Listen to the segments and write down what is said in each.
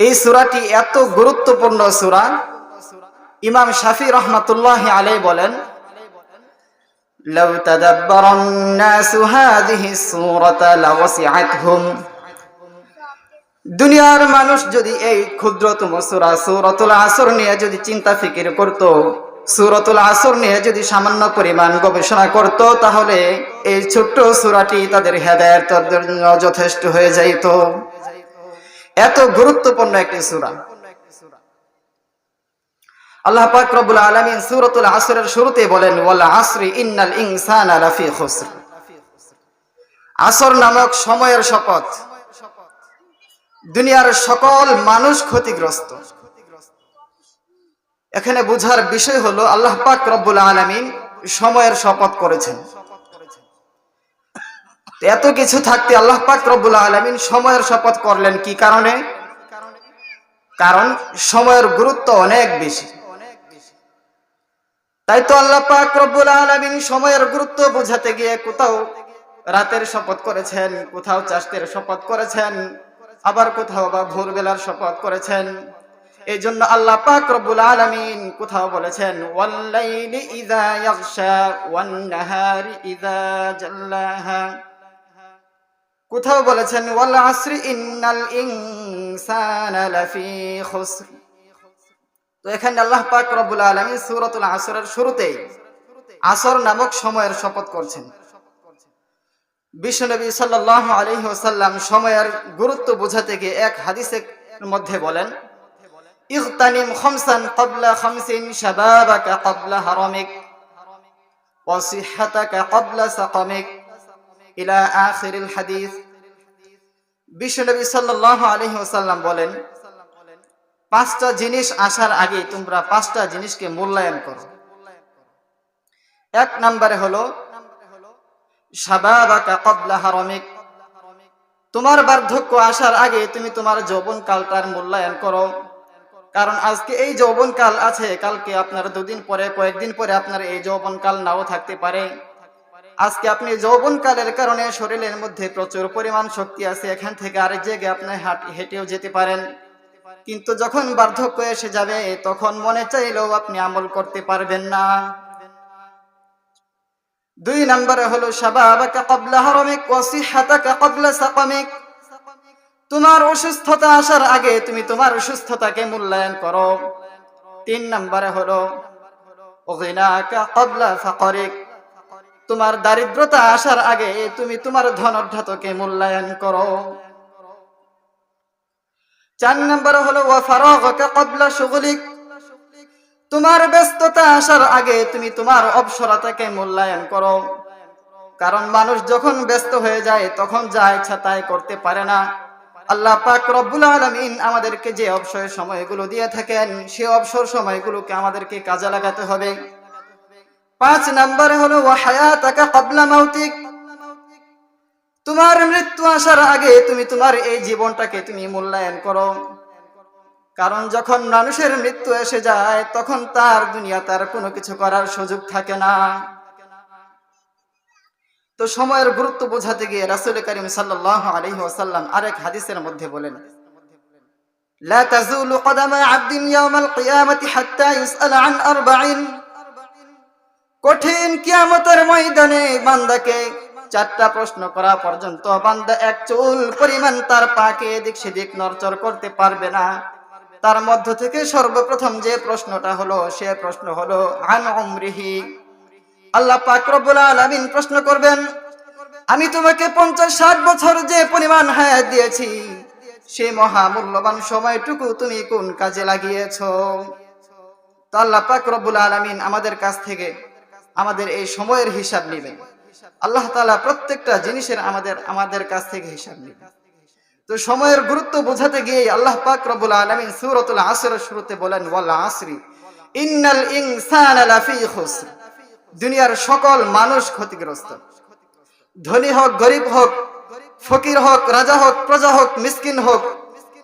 এই সুরাটি এত গুরুত্বপূর্ণ সুরা ইমাম শাফি রহমাতুল্লাহ আলাই বলেন لو تدبر الناس هذه السورة لوسعتهم দুনিয়ার মানুষ যদি এই ক্ষুদ্রতম সূরা সূরাতুল আসর নিয়ে যদি চিন্তা ফিকির করত সূরাতুল আসর নিয়ে যদি সামান্য পরিমাণ গবেষণা করত তাহলে এই ছোট্ট সূরাটি তাদের হেদায়েতের জন্য যথেষ্ট হয়ে যাইত এত গুরুত্বপূর্ণ একটি সূরা। আল্লাহ পাক রব্বুল আলামিন সূরাতুল আসরের শুরুতে বলেন, ওয়াল আসরি ইন্নাল ইনসানা লাফি খুসর। আসর নামক সময়ের শপথ। দুনিয়ার সকল মানুষ ক্ষতিগ্রস্ত। এখানে বুঝার বিষয় হলো, আল্লাহ পাক রব্বুল আলামিন সময়ের শপথ করেছেন। এত কিছু থাকতে আল্লাহ পাক রব্বুল আলামিন সময়ের শপথ করলেন কি কারণে? কারণ সময়ের গুরুত্ব অনেক বেশি। তাই তো আল্লাহ পাক রব্বুল আলামিন সময়ের গুরুত্ব বোঝাতে গিয়ে কোথাও রাতের শপথ করেছেন, কোথাও চাষের শপথ করেছেন, আবার কোথাও বা ভোরবেলার শপথ করেছেন। এই জন্য আল্লাহ পাক রব্বুল আলামিন কোথাও বলেছেন, ওয়াল্লাইলি ইযা ইয়াগশা ওয়ান নাহারি ইযা জাল্লাহা। কোথাও বলেছেন তো এখানে আল্লাহ পাক রব্বুল আসরের শুরুতেই আসর নামক সময়ের শপথ করছেন। বিশ্বনবী সাল্লাল্লাহু আলাইহি সময়ের গুরুত্ব বোঝাতে গিয়ে এক হাদিসের মধ্যে বলেন ইগতানিম ইলা আখিরিল হাদিস। বিশ্বনবী সাল্লাল্লাহু আলাইহি ওয়াসাল্লাম বলেন, পাঁচটা জিনিস আসার আগে তোমরা পাঁচটা জিনিসকে মূল্যায়ন করো। এক নম্বরে হলো তোমার বার্ধক্য আসার আগে তুমি তোমার যৌবন কালটার মূল্যায়ন করো। কারণ আজকে এই যৌবন কাল আছে, কালকে আপনার দুদিন পরে, কয়েকদিন পরে আপনার এই যৌবন কাল নাও থাকতে পারে। আজকে আপনি যৌবন কালের কারণে শরীরের মধ্যে প্রচুর পরিমাণ শক্তি আছে, এখান থেকে আরেক জায়গায় আপনি হেঁটেও যেতে পারেন। কিন্তু যখন বার্ধক্য এসে যাবে, তখন মনে চাইলেও আপনি আমল করতে পারবেন না। দুই নম্বরে হলো তোমার অসুস্থতা আসার আগে তুমি তোমার অসুস্থতাকে মূল্যায়ন করো। তিন নম্বরে হলো ক্বাবলা ফাকরিক। তোমার দারিদ্রতা আসার আগে তুমি তোমার ধনঢাতকে মূল্যায়ন করো। চার নম্বর হলো ফারাগাকা ক্বাবলা তোমার ব্যস্ততা আসার আগে তুমি তোমার অবসরতাকে মূল্যায়ন করো। কারণ মানুষ যখন ব্যস্ত হয়ে যায়, তখন যা ইচ্ছা তাই করতে পারে না। আল্লাহ পাক রব্বুল আলামিন আমাদেরকে যে অবসর সময়গুলো দিয়ে থাকেন, সে অবসর সময়গুলোকে আমাদেরকে কাজে লাগাতে হবে। পাঁচ নম্বরে হলো ওয়া হায়াতাকা ক্বাবলা মাউতিক তোমার মৃত্যু আসার আগে তুমি তোমার এই জীবনটাকে তুমি মূল্যায়ন করো কারণ যখন মানুষের মৃত্যু এসে যায় তখন তার দুনিয়া তার কোনো কিছু করার সুযোগ থাকে না তো সময়ের গুরুত্ব বোঝাতে গিয়ে রাসূল করিম সাল্লাল্লাহু আলাইহি ওয়াসাল্লাম আরেক হাদিসের মধ্যে বলেন لا تزول قدم عبد يوم القيامة حتى يسأل عن أربع কঠিন কিয়ামতের ময়দানে বান্দাকে চারটা প্রশ্ন করা পর্যন্ত বান্দা এক চুল পরিমাণ তার পাকে এদিক সেদিক নড়চড় করতে পারবে না। তার মধ্য থেকে সর্বপ্রথম যে প্রশ্নটা হলো, সে প্রশ্ন হলো, আন উমরিহি? আল্লাহ পাক রব্বুল আলামিন প্রশ্ন করবেন, আমি তোমাকে পঞ্চাশ ষাট বছর যে পরিমাণ হায়াত দিয়েছি সেই মহামূল্যবান সময়টুকু তুমি কোন কাজে লাগিয়েছ? তো আল্লাহ পাক রব্বুল আলামিন আমাদের কাছ থেকে আমাদের এই সময়ের হিসাব নেবেন আল্লাহ তালা প্রত্যেকটা জিনিসের আমাদের আমাদের কাছ থেকে হিসাব নেবেন তো সময়ের গুরুত্ব বোঝাতে গিয়ে আল্লাহ পাক রব্বুল আলামিন সূরাতুল আসরের শুরুতে বলেন, ওয়াল আসরি, ইন্নাল ইনসানা দুনিয়ার সকল মানুষ ক্ষতিগ্রস্ত। ধনী হোক, গরিব হোক, ফকির হোক, রাজা হোক, প্রজা হোক, মিসকিন হোক,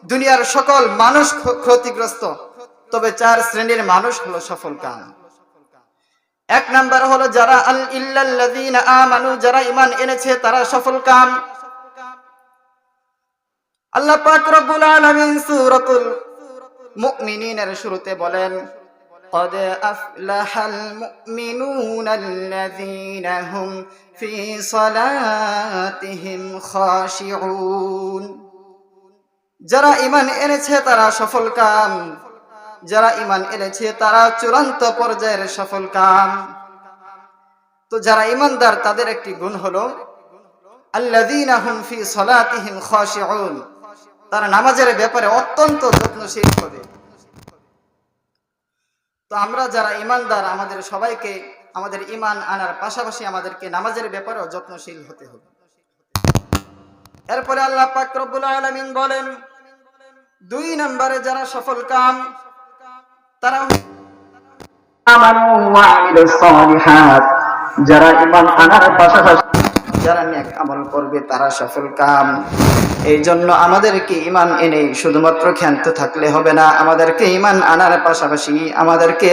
দুনিয়ার সকল মানুষ ক্ষতিগ্রস্ত। তবে চার শ্রেণির মানুষ হলো সফল কাম। এক নাম্বার হলো যারা আল ইল্লাল্লাযীনা আমানু যারা ঈমান এনেছে তারা সফল কাম আল্লাহ পাক রব্বুল আলামিন সূরাতুল মুমিনিনের শুরুতে বলেন قد أفلح المؤمنون الذين هم في صلاتهم خاشعون যারা ইমান এনেছে তারা সফল কাম যারা ইমান এনেছে, তারা চূড়ান্ত পর্যায়ের সফল কাম। তো যারা ইমানদার তাদের একটি গুণ হলো তারা নামাজের ব্যাপারে অত্যন্ত যত্নশীল হবে। তো আমরা যারা ইমানদার আমাদের সবাইকে, আমাদের ইমান আনার পাশাপাশি আমাদেরকে নামাজের ব্যাপারেও যত্নশীল হতে হবে। এরপরে আল্লাহ পাক রব্বুল আলামিন বলেন, দুই নম্বরে যারা সফল কাম তারা যারা ঈমান আনার পাশাপাশি যারা নেক আমল করবে তারা সফল কাম। এই জন্য আমাদেরকে ইমান এনে শুধুমাত্র ক্ষান্ত থাকলে হবে না। আমাদেরকে ইমান আনার পাশাপাশি আমাদেরকে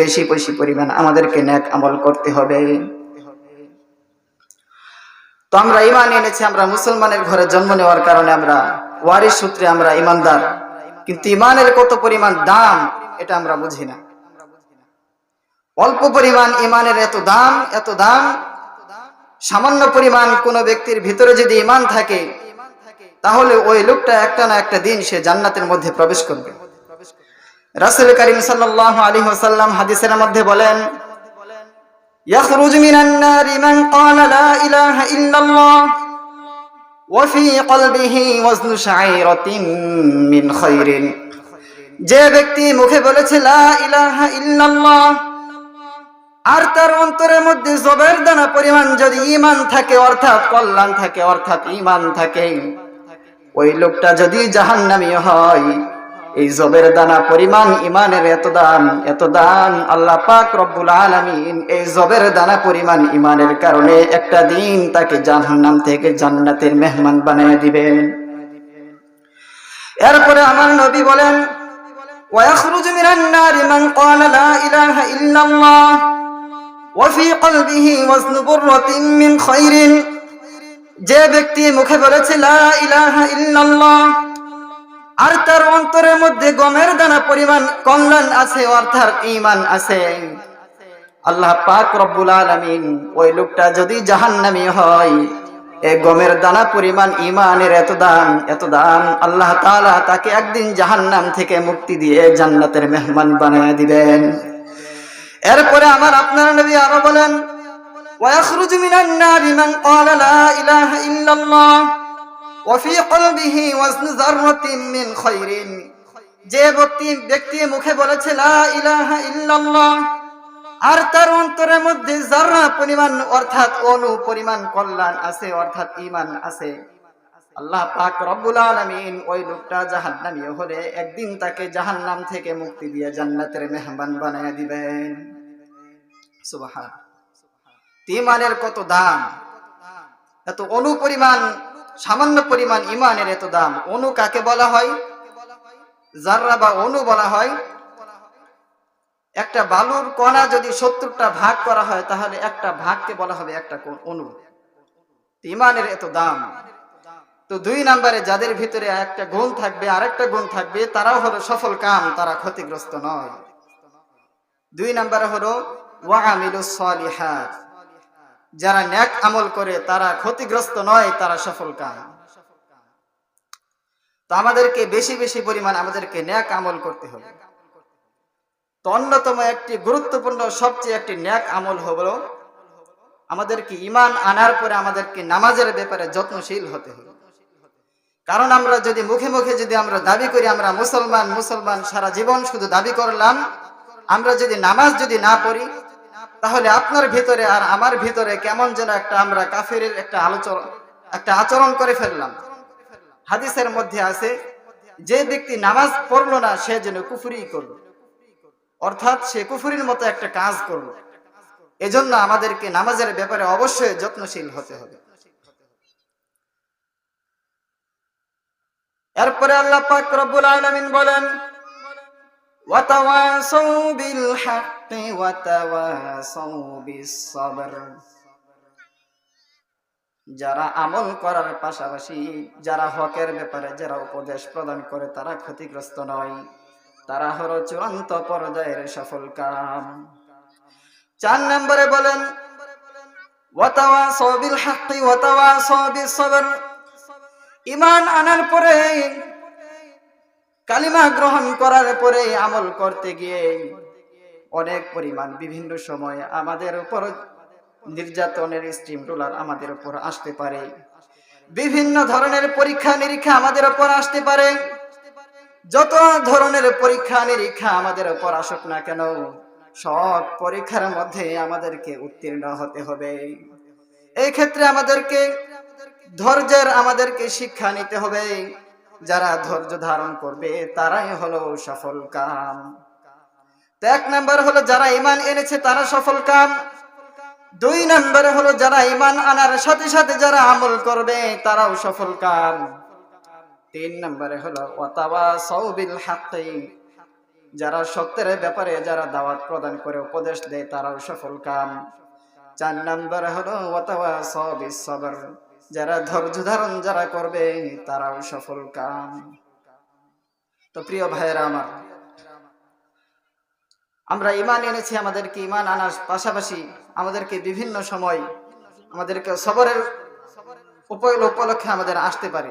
বেশি বেশি পরিমাণ আমাদেরকে নেক আমল করতে হবে। তো আমরা ইমান এনেছি আমরা মুসলমানের ঘরে জন্ম নেওয়ার কারণে আমরা ওয়ারিস সূত্রে আমরা ইমানদার কিন্তু ইমানের কত পরিমাণ দাম এটা আমরা বুঝি না অল্প পরিমাণ ইমানের এত দাম এত দাম সামান্য পরিমাণ কোন ব্যক্তির ভিতরে যদি ইমান থাকে তাহলে ওই লোকটা একটা না একটা দিন সে জান্নাতের মধ্যে প্রবেশ করবে রাসূল করিম সাল্লাল্লাহু আলাইহি ওয়াসাল্লাম হাদিসের মধ্যে বলেন يخرج من النار من قال لا إله إلا الله وفي قلبه وزن شعيرة من خير যে ব্যক্তি মুখে বলেছে ইলাহা আর তার অন্তরের মধ্যে জবের দানা পরিমাণ যদি ইমান থাকে, অর্থাৎ কল্যাণ থাকে, অর্থাৎ ইমান থাকে, ওই লোকটা যদি জাহান্নামী হয়, এই জবের দানা পরিমাণ ইমানের এত দাম এত দাম আল্লাহ পাক রব্বুল আলামিন এই জবের দানা পরিমাণ ইমানের কারণে একটা দিন তাকে জাহান্নাম থেকে জান্নাতের মেহমান বানিয়ে দিবেন। এরপরে আমার নবী বলেন ويخرج من النار من قال لا إله إلا الله وفي قلبه وزن برة من خير যে ব্যক্তি মুখে বলেছে লা ইলাহা ইল্লাল্লাহ আর তার অন্তরের মধ্যে গমের দানা পরিমাণ কল্যাণ আছে অর্থাৎ ঈমান আছে আল্লাহ পাক রব্বুল আলামিন ওই লোকটা যদি জাহান্নামী হয় এই গমের দানা পরিমাণ ইমানের এত দাম এত দাম আল্লাহ তাআলা তাকে একদিন জাহান্নাম থেকে মুক্তি দিয়ে জান্নাতের মেহমান বানিয়ে দিবেন এরপরে আমার আপনার নবী আরো বলেন ويخرج من النار من قال لا إله إلا الله وفي قلبه وزن ذرة من خير যে ব্যক্তি ব্যক্তি মুখে বলেছে লা ইলাহা ইল্লাল্লাহ আর তার অন্তরের মধ্যে যারা পরিমাণ, অর্থাৎ অনু পরিমাণ কল্যাণ আছে, অর্থাৎ ইমান আছে, আল্লাহ পাক রব্বুল আলামিন ওই লোকটা জাহান্নামী হলে একদিন তাকে জাহান্নাম থেকে মুক্তি দিয়ে জান্নাতের মেহমান বানিয়ে দিবেন। সুবহান। ইমানের কত দাম? এত অনু পরিমাণ, সামান্য পরিমাণ ইমানের এত দাম। অনু কাকে বলা হয়? জাররা বা অনু বলা হয় একটা বালুর কণা যদি সত্তরটা ভাগ করা হয়, তাহলে একটা ভাগকে বলা হবে একটা অনু। ইমানের এত দাম। তো দুই নম্বরে যাদের ভিতরে একটা গুণ থাকবে, আরেকটা গুণ থাকবে, তারাও হলো সফল কাম, তারা ক্ষতিগ্রস্ত নয়। দুই নম্বরে হলো যারা ন্যাক আমল করে, তারা ক্ষতিগ্রস্ত নয়, তারা সফল কাম। তো আমাদেরকে বেশি বেশি পরিমাণ আমাদেরকে ন্যাক আমল করতে হবে। তো অন্যতম একটি গুরুত্বপূর্ণ, সবচেয়ে একটি ন্যাক আমল হলো আমাদেরকে ইমান আনার পরে আমাদেরকে নামাজের ব্যাপারে যত্নশীল হতে হবে। কারণ আমরা যদি মুখে মুখে যদি আমরা দাবি করি, আমরা মুসলমান মুসলমান সারা জীবন শুধু দাবি করলাম, আমরা যদি নামাজ যদি না পড়ি, তাহলে আপনার ভিতরে আর আমার ভিতরে কেমন যেন একটা আমরা কাফের একটা আলোচনা, একটা আচরণ করে ফেললাম। হাদিসের মধ্যে আছে, যে ব্যক্তি নামাজ পড়ল না, সে যেন কুফুরি করল। অর্থাৎ সে কুফুরির মতো একটা কাজ করল। এজন্য আমাদেরকে নামাজের ব্যাপারে অবশ্যই যত্নশীল হতে হবে। এরপরে আল্লাহ পাক রব্বুল আলামিন বলেন, ওয়াতাওয়াসাউ বিল হাক্কি ওয়াতাওয়াসাউ বিস সাবর যারা আমল করার পাশাপাশি যারা হকের ব্যাপারে যারা উপদেশ প্রদান করে তারা ক্ষতিগ্রস্ত নয়। তারা হলো চূড়ান্ত পর্যায়ের সফল কাম। চার নম্বরে বলেন ঈমান আনার পরে, কালিমা গ্রহণ করার পরে আমল করতে গিয়ে অনেক পরিমাণ বিভিন্ন সময় আমাদের উপর নির্যাতনের স্টিম রোলার আমাদের উপর আসতে পারে। বিভিন্ন ধরনের পরীক্ষা নিরীক্ষা আমাদের উপর আসতে পারে। যত ধরনের পরীক্ষা নিরীক্ষা আমাদের উপর আসুক না কেন, সব পরীক্ষার মধ্যে আমাদেরকে উত্তীর্ণ হতে হবে। এই ক্ষেত্রে আমাদেরকে ধৈর্যের, আমাদেরকে শিক্ষা নিতে হবে। যারা ধৈর্য ধারণ করবে, তারাই হলো সফল কাম। তো এক নাম্বার হলো, যারা ইমান এনেছে, তারা সফল কাম। দুই নম্বরে হলো, যারা ইমান আনার সাথে সাথে যারা আমল করবে, তারাও সফল কাম। তিন নম্বরে হলো যারা সত্যের ব্যাপারে যারা দাওয়াত প্রদান করে, উপদেশ দেয়, তারাও সফল কাম। চার নম্বরে হলো যারা ধৈর্য ধারণ যারা করবে, তারাও সফল কাম। তো প্রিয় ভাইয়েরা আমার, আমরা ইমান এনেছি, আমাদেরকে ইমান আনার পাশাপাশি আমাদেরকে বিভিন্ন সময় আমাদেরকে সবরের উপলক্ষে আমাদের আসতে পারে।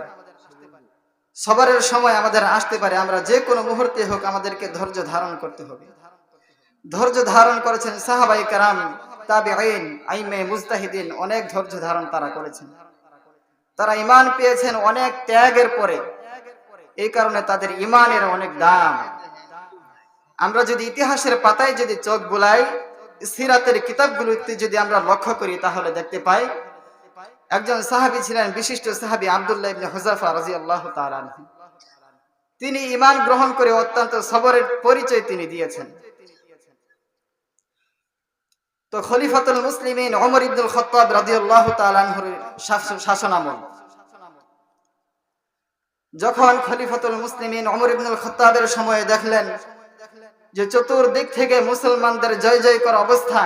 সবরের সময় আমাদের আসতে পারে, আমরা যে কোনো মুহূর্তে হোক আমাদেরকে ধৈর্য ধারণ করতে হবে। ধৈর্য ধারণ করেছেন সাহাবাই কারাম তাবে আইন আইমে মুজতাহিদিন, অনেক ধৈর্য ধারণ তারা করেছেন। তারা ইমান পেয়েছেন অনেক ত্যাগের পরে। এই কারণে তাদের ইমানের অনেক দাম। আমরা যদি ইতিহাসের পাতায় যদি চোখ বুলাই, সিরাতের কিতাবগুলোতে যদি আমরা লক্ষ্য করি, তাহলে দেখতে পাই একজন সাহাবী ছিলেন, বিশিষ্ট সাহাবী আব্দুল্লাহ ইবনে তাআলা আনহু। তিনি ঈমান গ্রহণ করে অত্যন্ত সবরের পরিচয় তিনি দিয়েছেন তো খলিফাতুল মুসলিমিন ওমর ইবনুল খাত্তাব রাদিয়াল্লাহু তাআলা আনহুর শাস- শাসনামল যখন খলিফাতুল মুসলিমিন ওমর ইবনুল খাত্তাবের সময়ে দেখলেন যে চতুর্দিক থেকে মুসলমানদের জয় জয় করা অবস্থা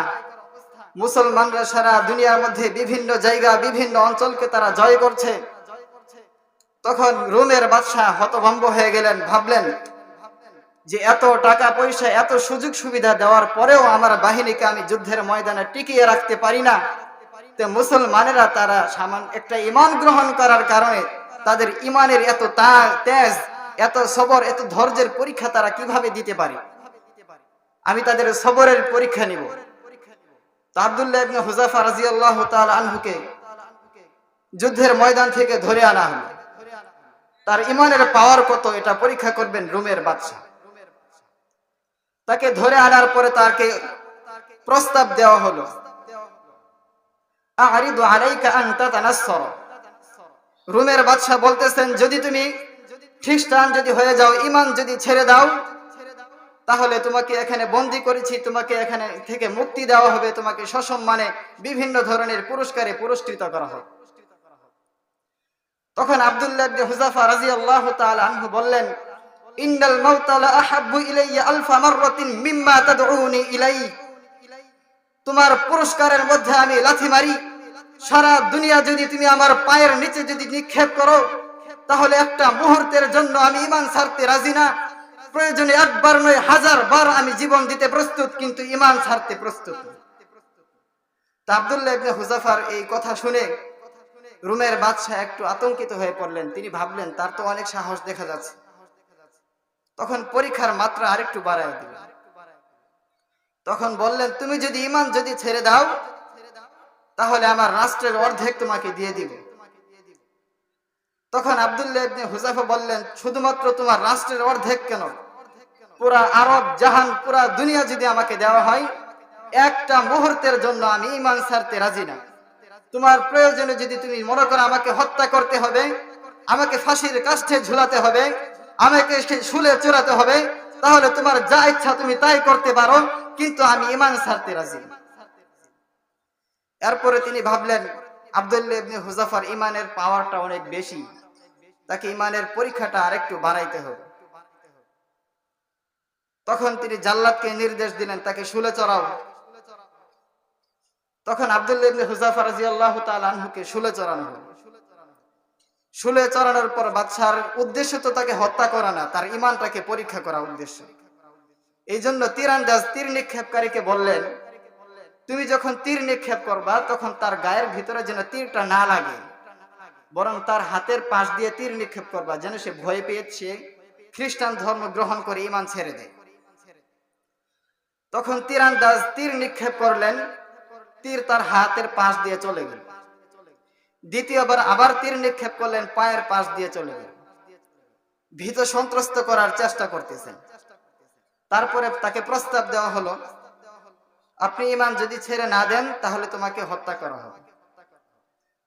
মুসলমানরা সারা দুনিয়ার মধ্যে বিভিন্ন জায়গা, বিভিন্ন অঞ্চলকে তারা জয় করছে। তখন রোমের বাদশাহ হতভম্ব হয়ে গেলেন, ভাবলেন যে এত টাকা পয়সা, এত সুযোগ সুবিধা দেওয়ার পরেও আমার বাহিনীকে আমি যুদ্ধের ময়দানে টিকিয়ে রাখতে পারি না। তো মুসলমানেরা তারা সামান একটা ইমান গ্রহণ করার কারণে তাদের ইমানের এত তেজ, এত সবর, এত ধৈর্যের পরীক্ষা তারা কীভাবে দিতে পারে? আমি তাদের সবরের পরীক্ষা নিব। যুদ্ধের ময়দান থেকে ধরে আনা হলো। তার ইমানের পাওয়ার কত এটা পরীক্ষা করবেন রোমের তাকে ধরে আনার পরে তাকে প্রস্তাব দেওয়া হলো। রোমের বাদশা বলতেছেন, যদি তুমি খ্রিস্টান যদি হয়ে যাও ইমান যদি ছেড়ে দাও তাহলে তোমাকে এখানে বন্দি করেছি, তোমাকে এখানে থেকে মুক্তি দেওয়া হবে, তোমাকে সসম্মানে বিভিন্ন ধরনের পুরস্কারে পুরস্কৃত করা হবে। তখন আব্দুল্লাহ হুজাফা রাদিয়াল্লাহু তাআলা আনহু বললেন তোমার পুরস্কারের মধ্যে আমি লাথি মারি। সারা দুনিয়া যদি তুমি আমার পায়ের নিচে যদি নিক্ষেপ করো, তাহলে একটা মুহূর্তের জন্য আমি ইমান ছাড়তে রাজি না। প্রয়োজনে একবার নয়, হাজার বার আমি জীবন দিতে প্রস্তুত, কিন্তু ইমান ছাড়তে প্রস্তুত। আব্দুল্লাহ হুজাফার এই কথা শুনে রুমের বাদশাহ একটু আতঙ্কিত হয়ে পড়লেন। তিনি ভাবলেন, তার তো অনেক সাহস দেখা যাচ্ছে। তখন পরীক্ষার মাত্রা আরেকটু বাড়ায় দিলেন তখন বললেন, তুমি যদি ইমান যদি ছেড়ে দাও, তাহলে আমার রাষ্ট্রের অর্ধেক তোমাকে দিয়ে দিব। তখন আব্দুল্লাহ হুজাফা বললেন, শুধুমাত্র তোমার রাষ্ট্রের অর্ধেক কেন? পুরা আরব জাহান, পুরা দুনিয়া যদি আমাকে দেওয়া হয়, একটা মুহূর্তের জন্য আমি ইমান ছাড়তে রাজি না তোমার প্রয়োজনে যদি তুমি মনে করো আমাকে হত্যা করতে হবে, আমাকে ফাঁসির কাষ্ঠে ঝুলাতে হবে, আমাকে শুলে চড়াতে হবে, তাহলে তোমার যা ইচ্ছা তুমি তাই করতে পারো, কিন্তু আমি ইমান ছাড়তে রাজি। এরপরে তিনি ভাবলেন, আব্দুল্লাহ ইবনে হুজাফার ইমানের পাওয়ারটা অনেক বেশি, তাকে ইমানের পরীক্ষাটা আরেকটু বাড়াইতে হবে তখন তিনি জাল্লাদকে নির্দেশ দিলেন, তাকে শুলে চড়াও। তখন আব্দুল্লাহ ইবনে হুজাফা রাদিয়াল্লাহু শুলে চড়ানো হলো। শুলে চড়ানোর পর বাদশার উদ্দেশ্য তো তাকে হত্যা করা না, তার ইমানটাকে পরীক্ষা করা উদ্দেশ্য। এই জন্য তীরান্দাজ তীর নিক্ষেপকারীকে বললেন, তুমি যখন তীর নিক্ষেপ করবা, তখন তার গায়ের ভিতরে যেন তীরটা না লাগে, বরং তার হাতের পাশ দিয়ে তীর নিক্ষেপ করবা, যেন সে ভয় পেয়েছে খ্রিস্টান ধর্ম গ্রহণ করে ইমান ছেড়ে দেয়। তখন তীরান্দাজ তীর নিক্ষেপ করলেন। তীর তার হাতের পাশ দিয়ে চলে গেল। দ্বিতীয়বার আবার তীর নিক্ষেপ করলেন, পায়ের পাশ দিয়ে চলে গেল। ভীত সন্ত্রস্ত করার চেষ্টা করতেছেন। তারপরে তাকে প্রস্তাব দেওয়া হলো, আপনি ইমান যদি ছেড়ে না দেন, তাহলে তোমাকে হত্যা করা হবে।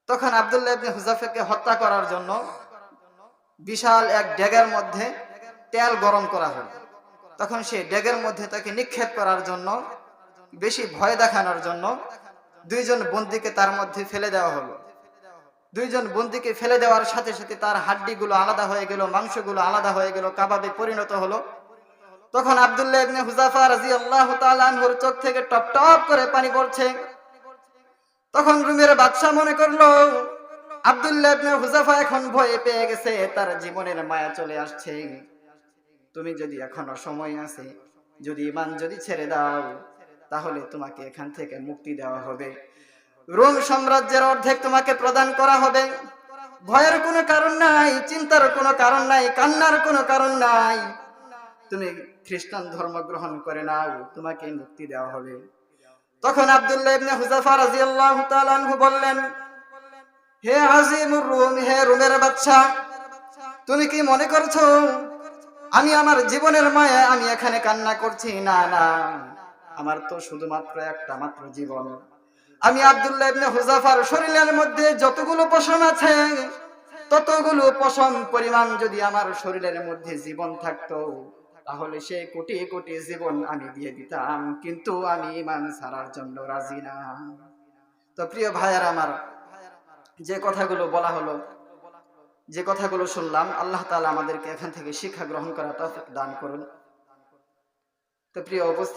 তখন আব্দুল্লাহ ইবনে হুজাফেকে হত্যা করার জন্য বিশাল এক ডেগের মধ্যে তেল গরম করা হলো। তখন সে ডেগের মধ্যে তাকে নিক্ষেপ করার জন্য, বেশি ভয় দেখানোর জন্য দুইজন বন্দীকে তার মধ্যে ফেলে দেওয়া হলো। দুইজন বন্দীকে ফেলে দেওয়ার সাথে সাথে তার হাড্ডিগুলো আলাদা হয়ে গেল, মাংসগুলো আলাদা হয়ে গেল, কাবাবে পরিণত হলো। তখন আব্দুল্লাহ হুজাফা রাদিয়াল্লাহু তাআলা আনহুর চোখ থেকে টপ টপ করে পানি পড়ছে। তখন রুমের বাদশা মনে করল, আব্দুল্লাহ হুজাফা এখন ভয়ে পেয়ে গেছে, তার জীবনের মায়া চলে আসছে। তুমি যদি এখনও সময় আছে, যদি ইমান যদি ছেড়ে দাও, তাহলে তোমাকে এখান থেকে মুক্তি দেওয়া হবে। রোম সাম্রাজ্যের অর্ধেক তোমাকে প্রদান করা হবে। ভয়ের কোনো কারণ নাই, চিন্তার কোনো কারণ নাই, কান্নার কোনো কারণ নাই। তুমি খ্রিস্টান ধর্ম গ্রহণ করে নাও, তোমাকে মুক্তি দেওয়া হবে। তখন আব্দুল্লাহ ইবনে হুজাফা রাদিয়াল্লাহু তাআলা আনহু বললেন, হে আজিমুর রুম, হে রুমের বাদশা তুমি কি মনে করছ আমি আমার জীবনের মায়া আমি এখানে কান্না করছি, না না। আমার তো শুধুমাত্র একটা মাত্র জীবন। আমি আব্দুল্লাহ হুজাফার শরীরের মধ্যে যতগুলো পশম আছে, ততগুলো পশম পরিমাণ যদি আমার শরীরের মধ্যে জীবন থাকতো, তাহলে সে কোটি কোটি জীবন আমি দিয়ে দিতাম। কিন্তু আমি ইমান ছাড়ার জন্য রাজি না। তো প্রিয় ভাইয়ার আমার, যে কথাগুলো বলা হলো যে কথাগুলো শুনলাম, আল্লাহ তালা আমাদেরকে এখান থেকে শিক্ষা গ্রহণ করা তফিক দান করুন। তো প্রিয় উপস্থিত